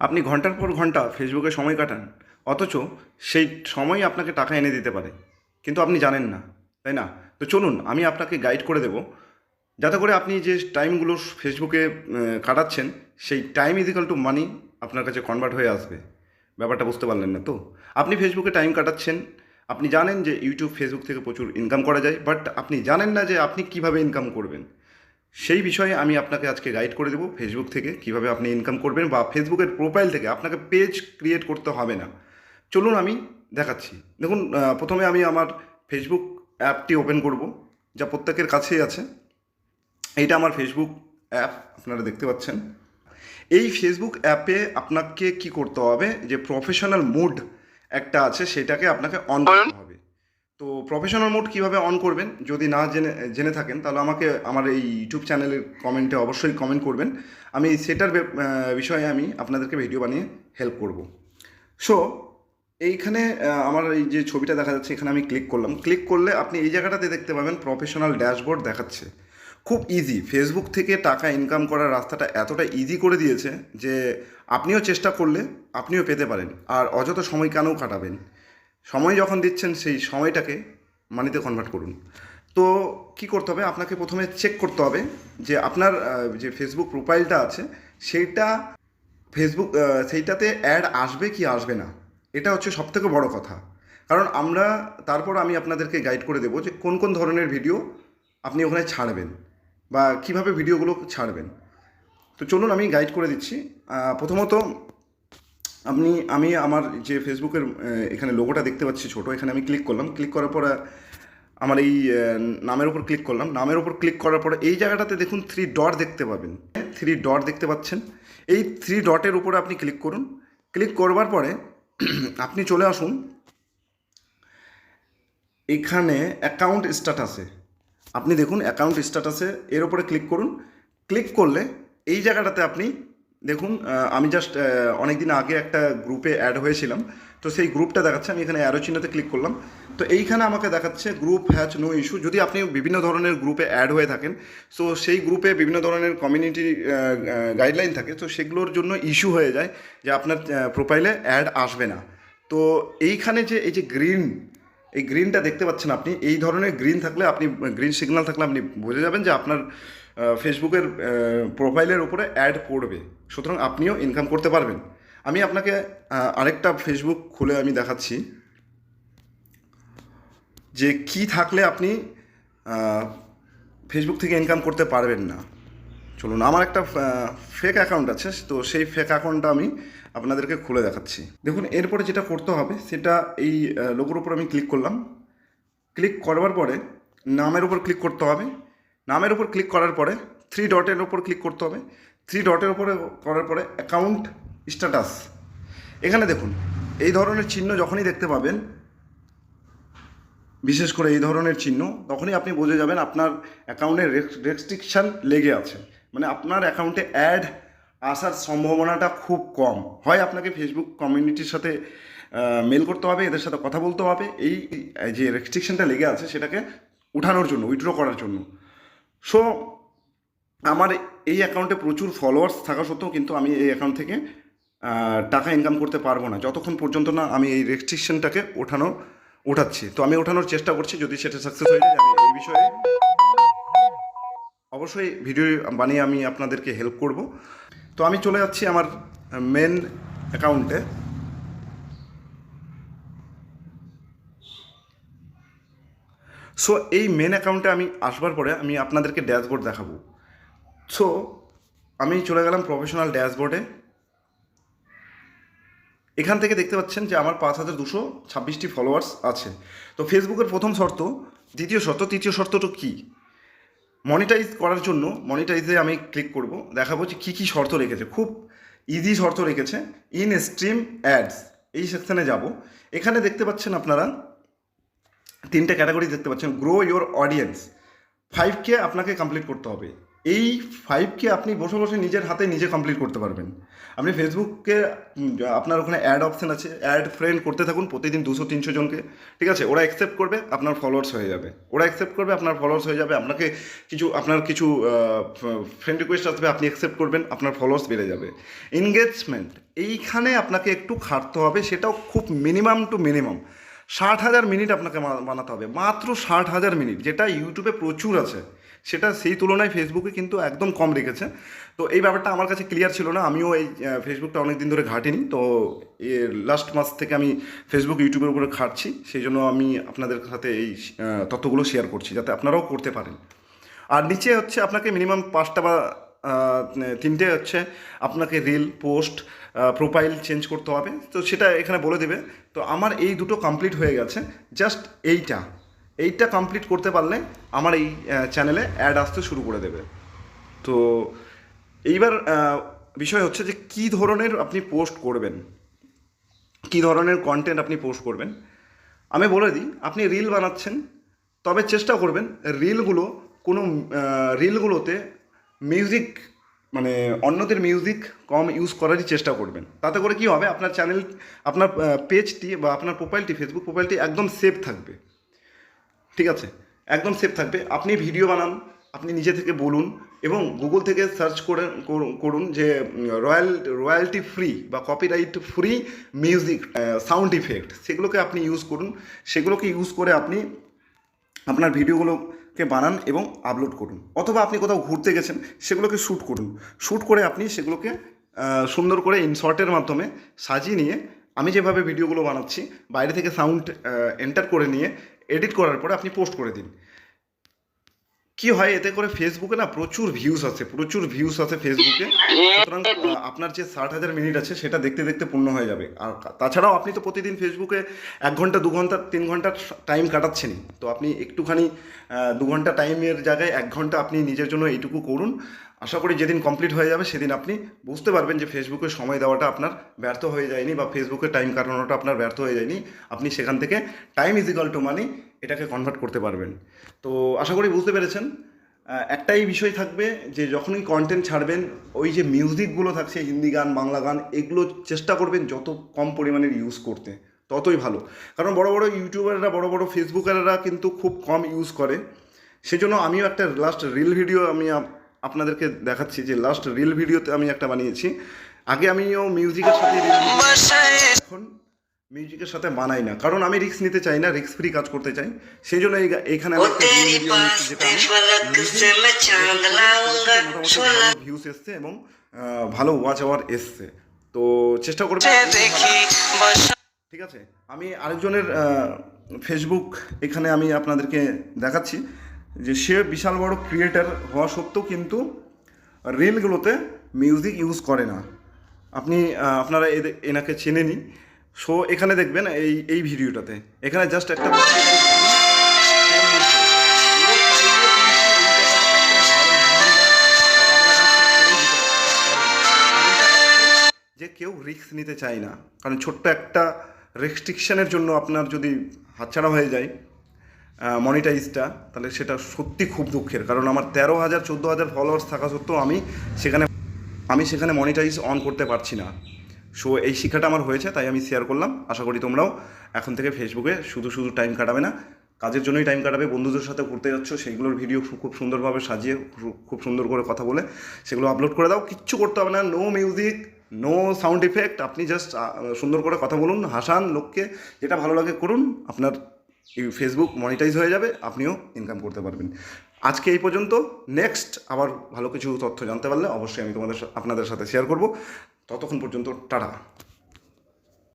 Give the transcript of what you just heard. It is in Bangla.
আপনি ঘণ্টার পর ঘণ্টা ফেসবুকে সময় কাটান, অথচ সেই সময় আপনাকে টাকা এনে দিতে পারে। কিন্তু আপনি জানেন না, তাই না? তো চলুন, আমি আপনাকে গাইড করে দেব। যাতে করে আপনি যে টাইমগুলো ফেসবুকে কাটাচ্ছেন, সেই টাইম ইজিক্যাল টু মানি আপনার কাছে কনভার্ট হয়ে আসবে। ব্যাপারটা বুঝতে পারলেন না তো? আপনি ফেসবুকে টাইম কাটাচ্ছেন, আপনি জানেন যে ইউটিউব ফেসবুক থেকে প্রচুর ইনকাম করা যায় বাট আপনি জানেন না যে আপনি কীভাবে ইনকাম করবেন। সেই বিষয়ে আমি আপনাকে আজকে গাইড করে দেবো ফেসবুক থেকে কীভাবে আপনি ইনকাম করবেন বা ফেসবুকের প্রোফাইল থেকে আপনাকে পেজ ক্রিয়েট করতে হবে না। চলুন আমি দেখাচ্ছি। দেখুন প্রথমে আমি আমার ফেসবুক অ্যাপটি ওপেন করব যা প্রত্যেকের কাছেই আছে। এইটা আমার ফেসবুক অ্যাপ আপনারা দেখতে পাচ্ছেন। এই ফেসবুক অ্যাপে আপনাকে কি করতে হবে যে প্রফেশনাল মুড একটা আছে সেটাকে আপনাকে অন করতে হবে। তো প্রফেশনাল মোড কীভাবে অন করবেন? যদি না জেনে জেনে থাকেন, তাহলে আমাকে আমার এই ইউটিউব চ্যানেলের কমেন্টে অবশ্যই কমেন্ট করবেন। আমি সেটার বিষয়ে আমি আপনাদেরকে ভিডিও বানিয়ে হেল্প করব। সো এইখানে আমার এই যে ছবিটা দেখা যাচ্ছে, এখানে আমি ক্লিক করলাম। ক্লিক করলে আপনি এই জায়গাটাতে দেখতে পাবেন প্রফেশনাল ড্যাশবোর্ড দেখাচ্ছে। খুব ইজি ফেসবুক থেকে টাকা ইনকাম করার রাস্তাটা এতটা ইজি করে দিয়েছে যে, আপনিও চেষ্টা করলে আপনিও পেতে পারেন। আর অযথা সময় কেন কাটাবেন? সময় যখন দিচ্ছেন, সেই সময়টাকে মানিতে কনভার্ট করুন। তো কি করতে হবে? আপনাকে প্রথমে চেক করতে হবে যে আপনার যে ফেসবুক প্রোফাইলটা আছে, সেইটা ফেসবুক সেইটাতে অ্যাড আসবে কি আসবে না? এটা হচ্ছে সবথেকে বড় কথা। কারণ আমরা, তারপর আমি আপনাদেরকে গাইড করে দেবো যে কোন কোন ধরনের ভিডিও আপনি ওখানে ছাড়বেন বা কীভাবে ভিডিওগুলো ছাড়বেন। তো চলুন আমি গাইড করে দিচ্ছি। প্রথমত আপনি, আমি আমার যে ফেসবুকের এখানে লোগোটা দেখতে পাচ্ছি ছোট, এখানে আমি ক্লিক করলাম ক্লিক করার পরে আমার এই নামের উপর ক্লিক করলাম। নামের উপর ক্লিক করার পরে এই জায়গাটাতে দেখুন থ্রি ডট দেখতে পাবেন। থ্রি ডট দেখতে পাচ্ছেন। এই থ্রি ডটের উপরে আপনি ক্লিক করুন। ক্লিক করবার পরে আপনি চলে আসুন। এখানে অ্যাকাউন্ট স্ট্যাটাসে আপনি দেখুন অ্যাকাউন্ট স্ট্যাটাসে এর উপরে ক্লিক করুন। ক্লিক করলে এই জায়গাটাতে আপনি দেখুন আমি জাস্ট অনেক দিন আগে একটা গ্রুপে অ্যাড হয়েছিলাম, তো সেই গ্রুপটা দেখাচ্ছে, আমি এখানে অ্যারো চিহ্নতে ক্লিক করলাম। তো এইখানে আমাকে দেখাচ্ছে গ্রুপ হ্যাচ নো ইস্যু যদি আপনি বিভিন্ন ধরনের গ্রুপে অ্যাড হয়ে থাকেন সো সেই গ্রুপে বিভিন্ন ধরনের কমিউনিটি গাইডলাইন থাকে, তো সেগুলোর জন্য ইস্যু হয়ে যায় যে আপনার প্রোফাইলে অ্যাড আসবে না। তো এইখানে যে, এই যে গ্রিন এই গ্রিনটা দেখতে পাচ্ছেন আপনি, এই ধরনের গ্রিন থাকলে আপনি গ্রিন সিগন্যাল থাকলে আপনি বুঝে যাবেন যে আপনার ফেসবুকের প্রোফাইলের উপরে অ্যাড পড়বে সুতরাং আপনিও ইনকাম করতে পারবেন। আমি আপনাকে আরেকটা ফেসবুক খুলে আমি দেখাচ্ছি। যে কি থাকলে আপনি ফেসবুক থেকে ইনকাম করতে পারবেন না। চলুন, আমার একটা ফেক অ্যাকাউন্ট আছে, তো সেই ফেক অ্যাকাউন্টটা আমি আপনাদেরকে খুলে দেখাচ্ছি। দেখুন, এরপরে যেটা করতে হবে, সেটা এই লোগোর উপর আমি ক্লিক করলাম। ক্লিক করবার পরে নামের উপর ক্লিক করতে হবে। নামের উপর ক্লিক করার পরে থ্রি ডটের উপর ক্লিক করতে হবে। থ্রি ডটের উপরে করার পরে অ্যাকাউন্ট স্ট্যাটাস এখানে দেখুন, এই ধরনের চিহ্ন যখনই দেখতে পাবেন, বিশেষ করে এই ধরনের চিহ্ন, তখনই আপনি বুঝে যাবেন আপনার অ্যাকাউন্টে রেস্ট্রিকশান লেগে আছে। মানে আপনার অ্যাকাউন্টে অ্যাড আসার সম্ভাবনাটা খুব কম। হয় আপনাকে ফেসবুক কমিউনিটির সাথে মেল করতে হবে, এদের সাথে কথা বলতে হবে। এই এই যে রেস্ট্রিকশনটা লেগে আছে, সেটাকে উঠানোর জন্য উইথড্র করার জন্য। সো আমার এই অ্যাকাউন্টে প্রচুর ফলোয়ার্স থাকা সত্ত্বেও কিন্তু আমি এই অ্যাকাউন্ট থেকে টাকা ইনকাম করতে পারব না। যতক্ষণ পর্যন্ত না আমি এই রেস্ট্রিকশনটাকে ওঠানো ওঠাচ্ছি। তো আমি ওঠানোর চেষ্টা করছি, যদি সেটা সাকসেস হয়ে যায়, আমি এই বিষয়ে অবশ্যই ভিডিও বানিয়ে আমি আপনাদেরকে হেল্প করব। তো আমি চলে যাচ্ছি আমার মেন অ্যাকাউন্টে সো এই মেন অ্যাকাউন্টে আমি আসবার পরে আমি আপনাদেরকে ড্যাশবোর্ড দেখাবো। সো আমি চলে গেলাম প্রফেশনাল ড্যাশবোর্ডে এখান থেকে দেখতে পাচ্ছেন যে আমার পাঁচ হাজার দুশো ছাব্বিশটি ফলোয়ার্স আছে। তো ফেসবুকের প্রথম শর্ত, দ্বিতীয় শর্ত, তৃতীয় শর্তটা কী? মনিটাইজ করার জন্য মনিটাইজে আমি ক্লিক করব, দেখাবো যে কী কী শর্ত রেখেছে। খুব ইজি শর্ত রেখেছে। ইন স্ট্রিম অ্যাডস এই সেকশানে যাব। এখানে দেখতে পাচ্ছেন আপনারা তিনটে ক্যাটাগরি দেখতে পাচ্ছেন। Grow your audience five K আপনাকে কমপ্লিট করতে হবে। এই ফাইভ কে আপনি বসে বসে নিজের হাতে নিজে কমপ্লিট করতে পারবেন। আপনি ফেসবুকে উম, আপনার ওখানে অ্যাড অপশন আছে অ্যাড ফ্রেন্ড করতে থাকুন প্রতিদিন দুশো তিনশো জনকে। ঠিক আছে? ওরা অ্যাকসেপ্ট করবে আপনার ফলোয়ার্স হয়ে যাবে। ওরা অ্যাকসেপ্ট করবে আপনার ফলোয়ার্স হয়ে যাবে। আপনাকে কিছু আপনার কিছু ফ্রেন্ড রিকোয়েস্ট আসবে আপনি অ্যাকসেপ্ট করবেন আপনার ফলোয়ার্স বেড়ে যাবে। এনগেজমেন্ট এইখানে আপনাকে একটু খাটতে হবে সেটাও খুব মিনিমাম টু মিনিমাম ষাট হাজার মিনিট আপনাকে বানাতে হবে। মাত্র ষাট হাজার মিনিট, যেটা ইউটিউবে প্রচুর আছে। সেটা সেই তুলনায় ফেসবুকে কিন্তু একদম কম রেখেছে। তো এই ব্যাপারটা আমার কাছে ক্লিয়ার ছিল না। আমিও এই ফেসবুকটা অনেক দিন ধরে ঘাটিনি। তো লাস্ট মাস থেকে আমি ফেসবুক ইউটিউবের উপরে খাটছি সেই জন্য আমি আপনাদের সাথে এই তথ্যগুলো শেয়ার করছি, যাতে আপনারাও করতে পারেন। আর নিচে হচ্ছে আপনাকে মিনিমাম পাঁচটা বা তিনটে হচ্ছে আপনাকে রিল পোস্ট প্রোফাইল চেঞ্জ করতে হবে। তো সেটা এখানে বলে দেবে। তো আমার এই দুটো কমপ্লিট হয়ে গেছে। জাস্ট এইটা। এইটা কমপ্লিট করতে পারলে আমার এই চ্যানেলে অ্যাড আসতে শুরু করে দেবে। তো এইবার বিষয় হচ্ছে যে কী ধরনের আপনি পোস্ট করবেন? কী ধরনের কন্টেন্ট আপনি পোস্ট করবেন? আমি বলে দিই, আপনি রিল বানাচ্ছেন, তবে চেষ্টা করবেন রিলগুলো কোনো রিলগুলোতে মিউজিক মানে অন্যদের মিউজিক কম ইউজ করারই চেষ্টা করবেন। তাতে করে কি হবে? আপনার চ্যানেল আপনার পেজটি বা আপনার প্রোফাইলটি ফেসবুক প্রোফাইলটি একদম সেফ থাকবে। ঠিক আছে? একদম সেফ থাকবে। আপনি ভিডিও বানান, আপনি নিজে থেকে বলুন এবং গুগল থেকে সার্চ করে করুন- যে রয়্যাল রয়্যালটি ফ্রি বা copyright free music sound effect সেগুলোকে আপনি ইউজ করুন। সেগুলোকে ইউজ করে আপনি আপনার ভিডিওগুলোকে বানান এবং আপলোড করুন। অথবা আপনি কোথাও ঘুরতে গেছেন, সেগুলোকে শ্যুট করুন। শ্যুট করে আপনি সেগুলোকে সুন্দর করে ইনশর্টের মাধ্যমে সাজিয়ে নিয়ে আমি যেভাবে ভিডিওগুলো বানাচ্ছি, বাইরে থেকে সাউন্ড এন্টার করে নিয়ে এডিট করার পরে আপনি পোস্ট করে দিন। কি হয় এতে করে ফেসবুকে না প্রচুর ভিউস আছে প্রচুর ভিউস আছে ফেসবুকে সুতরাং আপনার যে ষাট হাজার মিনিট আছে সেটা দেখতে দেখতে পূর্ণ হয়ে যাবে। আর তাছাড়াও আপনি তো প্রতিদিন ফেসবুকে এক ঘণ্টা, দু ঘণ্টা, তিন ঘণ্টার টাইম কাটাচ্ছেনই। তো আপনি একটুখানি দু ঘণ্টা টাইমের জায়গায় এক ঘণ্টা আপনি নিজের জন্য এইটুকু করুন। আশা করি যেদিন কমপ্লিট হয়ে যাবে সেদিন আপনি বুঝতে পারবেন যে ফেসবুকে সময় দেওয়াটা আপনার ব্যর্থ হয়ে যায়নি বা ফেসবুকে টাইম কাটানোটা আপনার ব্যর্থ হয়ে যায়নি। আপনি সেখান থেকে টাইম ইজিক্যাল টু মানি এটাকে কনভার্ট করতে পারবেন। তো আশা করি বুঝতে পেরেছেন। একটাই বিষয় থাকবে যে যখনই কন্টেন্ট ছাড়বেন, ওই যে মিউজিকগুলো থাকছে, হিন্দি গান, বাংলা গান, এগুলো চেষ্টা করবেন যত কম পরিমাণের ইউজ করতে, ততই ভালো। কারণ বড় বড় ইউটিউবাররা বড় বড় ফেসবুকাররা কিন্তু খুব কম ইউজ করে। সেজন্য আমিও একটা লাস্ট রিল ভিডিও আমি আপনাদেরকে দেখাচ্ছি যে লাস্ট রিল ভিডিওতে আমি একটা বানিয়েছি। আগে আমিও মিউজিকের সাথে এখন মিউজিকের সাথে বানাই না। কারণ আমি রিস্ক নিতে চাই না রিস্ক ফ্রি কাজ করতে চাই। সেই জন্য আমি ভিউস এসছে এবং ভালো ওয়াচ আওয়ার এসছে। তো চেষ্টা করব ঠিক আছে? আমি আরেকজনের ফেসবুক এখানে আমি আপনাদেরকে দেখাচ্ছি। যে সে বিশাল বড় ক্রিয়েটার হওয়া সত্ত্বেও কিন্তু রিলগুলোতে মিউজিক ইউজ করে না। আপনি আপনারা এনাকে চেনেনি সো এখানে দেখবেন এই এই ভিডিওটাতে। এখানে জাস্ট একটা যে কেউ রিস্ক নিতে চায় না। কারণ ছোট্ট একটা রেস্ট্রিকশানের জন্য আপনার যদি হাতছাড়া হয়ে যায় মনিটাইজটা তাহলে সেটা সত্যি খুব দুঃখের। কারণ আমার তেরো হাজার, চোদ্দ হাজার ফলোয়ার্স থাকা সত্ত্বেও আমি সেখানে আমি সেখানে মনিটাইজ অন করতে পারছি না। সো এই শিক্ষাটা আমার হয়েছে, তাই আমি শেয়ার করলাম। আশা করি তোমরাও এখন থেকে ফেসবুকে শুধু শুধু টাইম কাটাবে না, কাজের জন্যই টাইম কাটাবে, বন্ধুদের সাথে ঘুরতে যাচ্ছ সেইগুলোর ভিডিও খুব সুন্দরভাবে সাজিয়ে, খুব সুন্দর করে কথা বলে, সেগুলো আপলোড করে দাও, কিচ্ছু করতে হবে না no music no sound effect আপনি জাস্ট সুন্দর করে কথা বলুন, হাসান, লোককে, যেটা ভালো লাগে করুন, আপনার ফেসবুক মনিটাইজ হয়ে যাবে, আপনিও ইনকাম করতে পারবেন। আজকে এই পর্যন্ত নেক্সট আবার ভালো কিছু তথ্য জানতে পারলে অবশ্যই আমি তোমাদের আপনাদের সাথে শেয়ার করব। ততক্ষণ পর্যন্ত, টাটা।